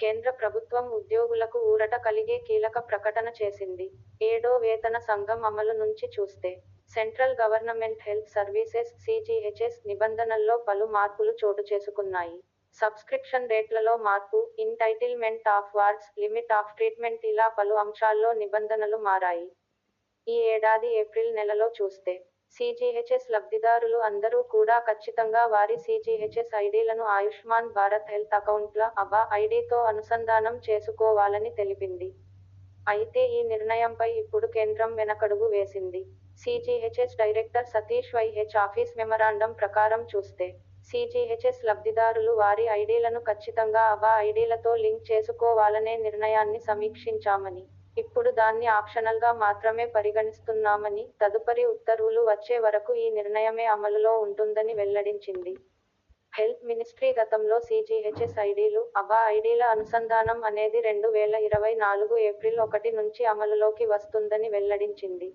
కేంద్ర ప్రభుత్వం ఉద్యోగులకు ఊరట కలిగే కీలక ప్రకటన చేసింది. ఏడో వేతన సంఘం అమలు నుంచి చూస్తే, central government health services CGHS నిబంధనల్లో పలు మార్పులు చోటు చేసుకున్నాయి సబ్స్క్రిప్షన్ రేట్లలో మార్పు, entitlement of wards, limit of treatment ఇలా పలు అంశాల్లో నిబంధనలు మారాయి. ఈ ఏడాది ఏప్రిల్ నెలలో చూస్తే, సీజీహెచ్ఎస్ లబ్ధిదారులు అందరూ కూడా ఖచ్చితంగా వారి సీజీహెచ్ఎస్ ఐడీలను ఆయుష్మాన్ భారత్ హెల్త్ అకౌంట్ల అబా ఐడీతో అనుసంధానం చేసుకోవాలని తెలిపింది. అయితే ఈ నిర్ణయంపై ఇప్పుడు కేంద్రం వెనకడుగు వేసింది. CGHS director Satish Y H office memorandum ప్రకారం చూస్తే, సీజీహెచ్ఎస్ లబ్ధిదారులు వారి ఐడీలను ఖచ్చితంగా అబా ఐడీలతో లింక్ చేసుకోవాలనే నిర్ణయాన్ని సమీక్షించామని, ఇప్పుడు దాన్ని ఆప్షనల్గా మాత్రమే పరిగణిస్తున్నామని, తదుపరి ఉత్తర్వులు వచ్చే వరకు ఈ నిర్ణయమే అమలులో ఉంటుందని వెల్లడించింది. హెల్త్ మినిస్ట్రీ గతంలో సీజీహెచ్ఎస్ ఐడీలు, అబా ఐడీల అనుసంధానం అనేది రెండు వేల ఇరవై నాలుగు ఏప్రిల్ ఒకటి నుంచి అమలులోకి వస్తుందని వెల్లడించింది.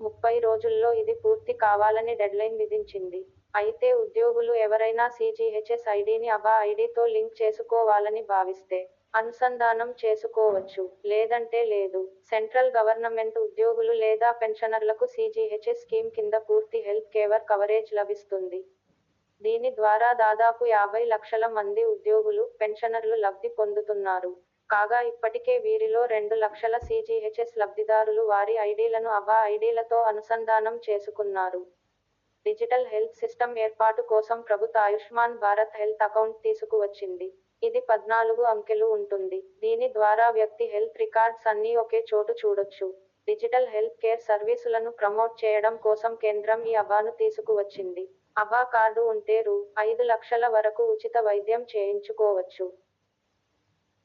ముప్పై రోజుల్లో ఇది పూర్తి కావాలని డెడ్లైన్ విధించింది. అయితే ఉద్యోగులు ఎవరైనా సీజీహెచ్ఎస్ ఐడీని అబా ఐడీతో లింక్ చేసుకోవాలని భావిస్తే, అనుసంధానం చేసుకోవచ్చు, లేదంటే లేదు. సెంట్రల్ గవర్నమెంట్ ఉద్యోగులు లేదా పెన్షనర్లకు సీజీహెచ్ఎస్ స్కీమ్ కింద పూర్తి హెల్త్ కేవర్ కవరేజ్ లభిస్తుంది. దీని ద్వారా దాదాపు యాభై లక్షల మంది ఉద్యోగులు, పెన్షనర్లు లబ్ధి పొందుతున్నారు. కాగా ఇప్పటికే వీరిలో రెండు లక్షల సీజీహెచ్ఎస్ లబ్ధిదారులు వారి ఐడీలను అవా ఐడీలతో అనుసంధానం చేసుకున్నారు. డిజిటల్ హెల్త్ సిస్టమ్ ఏర్పాటు కోసం ప్రభుత్వ ఆయుష్మాన్ భారత్ హెల్త్ అకౌంట్ తీసుకువచ్చింది. ఇది పద్నాలుగు అంకెలు ఉంటుంది. దీని ద్వారా వ్యక్తి హెల్త్ రికార్డ్స్ అన్నీ ఒకే చోటు చూడొచ్చు. డిజిటల్ హెల్త్ కేర్ సర్వీసులను ప్రమోట్ చేయడం కోసం కేంద్రం ఈ అబాను తీసుకువచ్చింది. అబా కార్డు ఉంటే రూ. ఐదు లక్షల వరకు ఉచిత వైద్యం చేయించుకోవచ్చు.